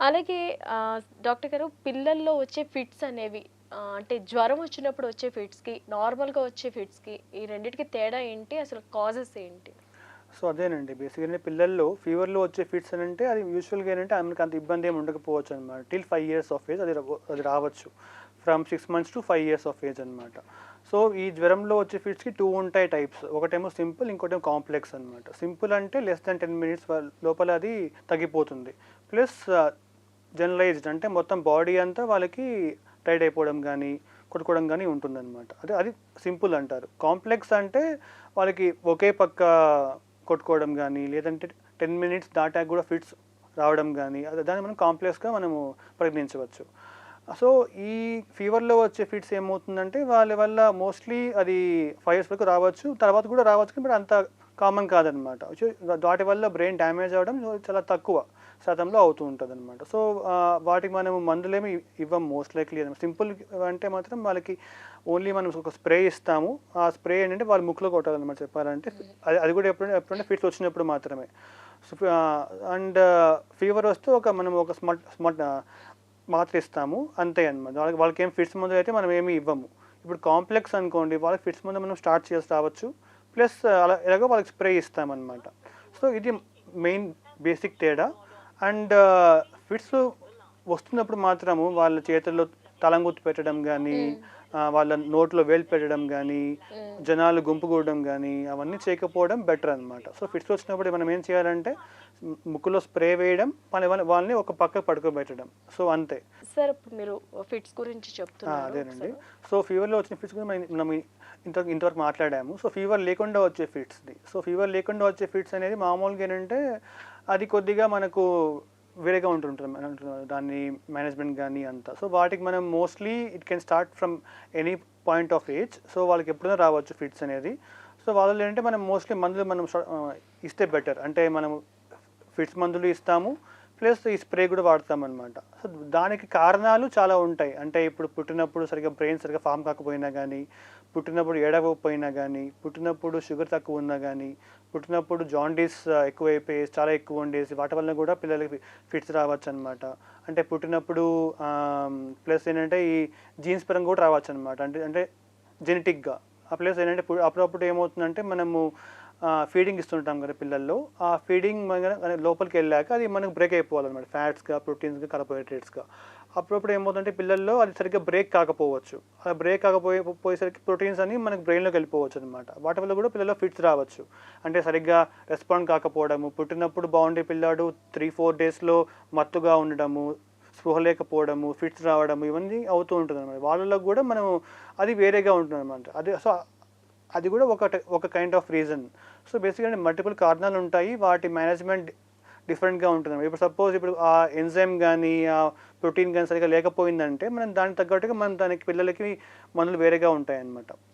అలాగే డాక్టర్ గారు పిల్లల్లో వచ్చే ఫిట్స్ అనేవి అంటే జ్వరం వచ్చినప్పుడు వచ్చే ఫిట్స్కి నార్మల్గా వచ్చే ఫిట్స్కి ఈ రెండింటికి తేడా ఏంటి? అసలు కాజెస్ ఏంటి? సో అదేనండి. బేసిక్గా పిల్లల్లో ఫీవర్లో వచ్చే ఫిట్స్ అని అంటే అది యూజువల్గా ఏంటంటే ఆమెకి అంత ఇబ్బంది ఏమి ఉండకపోవచ్చు అనమాట till five years of age అది రా- అది రావచ్చు. From six months to five years of age అనమాట సో ఈ జ్వరంలో వచ్చే ఫిట్స్కి టూ ఉంటాయి టైప్స్. ఒకటేమో సింపుల్ ఇంకోటేమో కాంప్లెక్స్ అనమాట సింపుల్ అంటే లెస్ దాన్ టెన్ మినిట్స్ లోపల అది తగ్గిపోతుంది. ప్లస్ జనరలైజ్డ్ అంటే మొత్తం బాడీ అంతా వాళ్ళకి టైడ్ అయిపోవడం కానీ కొట్టుకోవడం కానీ ఉంటుందన్నమాట. అదే అది సింపుల్ అంటారు. కాంప్లెక్స్ అంటే వాళ్ళకి ఒకే పక్క కొట్టుకోవడం కానీ లేదంటే టెన్ మినిట్స్ దాటాక కూడా ఫిట్స్ రావడం కానీ అది దాన్ని మనం కాంప్లెక్స్గా మనము పరిగణించవచ్చు. సో ఈ ఫీవర్లో వచ్చే ఫిట్స్ ఏమవుతుందంటే వాళ్ళ వల్ల మోస్ట్లీ అది ఫైవ్ ఇయర్స్ వరకు రావచ్చు తర్వాత కూడా రావచ్చు కానీ అంత కామన్ కాదనమాట. వాటి వల్ల బ్రెయిన్ డ్యామేజ్ అవ్వడం చాలా తక్కువ శాతంలో అవుతూ ఉంటుంది అనమాట సో వాటికి మనం మందులేమి ఇవ్వం మోస్ట్ లైక్లీ సింపుల్ అంటే మాత్రం వాళ్ళకి ఓన్లీ మనం ఒక స్ప్రే ఇస్తాము. ఆ స్ప్రే ఏంటంటే వాళ్ళ ముక్కులో కొట్టాలన్నమాట చెప్పాలంటే. అది అది కూడా ఎప్పుడైనా ఎప్పుడైనా ఫిట్స్ వచ్చినప్పుడు మాత్రమే. అండ్ ఫీవర్ వస్తే ఒక మనం ఒక స్మార్ట్ స్మార్ట్ మాత్ర ఇస్తాము. అంతే అనమాట. వాళ్ళకి వాళ్ళకి ఏం ఫిట్స్ మందు అయితే మనం ఏమి ఇవ్వము. ఇప్పుడు కాంప్లెక్స్ అనుకోండి వాళ్ళకి ఫిట్స్ మందు మనం స్టార్ట్ చేసి రావచ్చు. ప్లస్ అలా ఎలాగో వాళ్ళకి స్ప్రే ఇస్తామన్నమాట సో ఇది మెయిన్ బేసిక్ తేడా. అండ్ ఫిట్స్ వస్తున్నప్పుడు మాత్రము వాళ్ళ చేతుల్లో తలంగుత్తు పెట్టడం కానీ వాళ్ళ నోట్లో వేలు పెట్టడం కానీ జనాలు గుంపు కూడడం కానీ అవన్నీ చేయకపోవడం బెటర్ అనమాట సో ఫిట్స్ వచ్చినప్పుడు మనం ఏం చేయాలంటే ముక్కులో స్ప్రే వేయడం వాళ్ళ వాళ్ళ- వాళ్ళని ఒక పక్క పడుకోబెట్టడం. సో అంతే. సార్ ఇప్పుడు మీరు ఫిట్స్ గురించి ఆ, చెప్తున్నారు అదేనండి. సో ఫీవర్లో వచ్చిన ఫిట్స్ మనం మనం ఇంత ఇంతవరకు మాట్లాడాము. సో ఫీవర్ లేకుండా వచ్చే ఫిట్స్ది. సో ఫీవర్ లేకుండా వచ్చే ఫిట్స్ అనేది మామూలుగా ఏంటంటే అది కొద్దిగా మనకు వేరేగా ఉంటుంటుంది దాన్ని మేనేజ్మెంట్ కానీ అంతా. సో వాటికి మనం mostly it can start from any point of age so వాళ్ళకి ఎప్పుడైనా రావచ్చు ఫిట్స్ అనేది. సో వాళ్ళు ఏంటంటే మనం మోస్ట్లీ మందులు మనం ఇస్తే బెటర్ అంటే మనం ఫిట్స్ మందులు ఇస్తాము. ప్లస్ ఈ స్ప్రే కూడా వాడతాం అనమాట సో దానికి కారణాలు చాలా ఉంటాయి. అంటే ఇప్పుడు పుట్టినప్పుడు సరిగ్గా బ్రెయిన్ సరిగ్గా ఫామ్ కాకపోయినా కానీ పుట్టినప్పుడు ఏడవకపోయినా కానీ పుట్టినప్పుడు షుగర్ తక్కువ ఉన్నా కానీ పుట్టినప్పుడు జాండీస్ ఎక్కువైపోయి చాలా ఎక్కువ ఉండేసి వాటి వల్ల కూడా పిల్లలకి ఫిట్స్ రావచ్చు అనమాట అంటే పుట్టినప్పుడు ప్లస్ ఏంటంటే ఈ జీన్స్ పరంగా కూడా రావచ్చు అనమాట అంటే అంటే జెనెటిక్గా. ఆ ప్లస్ ఏంటంటే అప్పుడప్పుడు ఏమవుతుందంటే మనము ఫీడింగ్ ఇస్తుంటాం కదా పిల్లల్లో ఆ ఫీడింగ్ లోపలికి వెళ్ళాక అది మనకు బ్రేక్ అయిపోవాలన్నమాట. ఫ్యాట్స్గా ప్రోటీన్స్గా కార్బోహైడ్రేట్స్గా అప్పుడప్పుడు ఏమవుతుందంటే పిల్లల్లో అది సరిగ్గా బ్రేక్ కాకపోవచ్చు. అలా బ్రేక్ కాకపోయే పోయేసరికి ప్రోటీన్స్ అని మనకు బ్రెయిన్లోకి వెళ్ళిపోవచ్చు అనమాట వాటి వల్ల కూడా పిల్లల్లో ఫిట్స్ రావచ్చు. అంటే సరిగ్గా రెస్పాండ్ కాకపోవడము పుట్టినప్పుడు బాగుండే పిల్లాడు త్రీ ఫోర్ డేస్లో మత్తుగా ఉండడము స్పృహ లేకపోవడము ఫిట్స్ రావడము ఇవన్నీ అవుతూ ఉంటుంది అనమాట వాళ్ళలో కూడా మనం అది వేరేగా ఉంటుంది అనమాట అది సో అది కూడా ఒక ఒక కైండ్ ఆఫ్ రీజన్ సో బేసిక్గా మల్టిపుల్ కారణాలు ఉంటాయి. వాటి మేనేజ్మెంట్ డిఫరెంట్గా ఉంటుంది ఇప్పుడు సపోజ్ ఇప్పుడు ఆ ఎంజైమ్ కానీ ఆ ప్రోటీన్ కానీ సరిగా లేకపోయిందంటే మనం దానికి తగ్గట్టుగా మనం దానికి పిల్లలకి మందులు వేరేగా ఉంటాయి అన్నమాట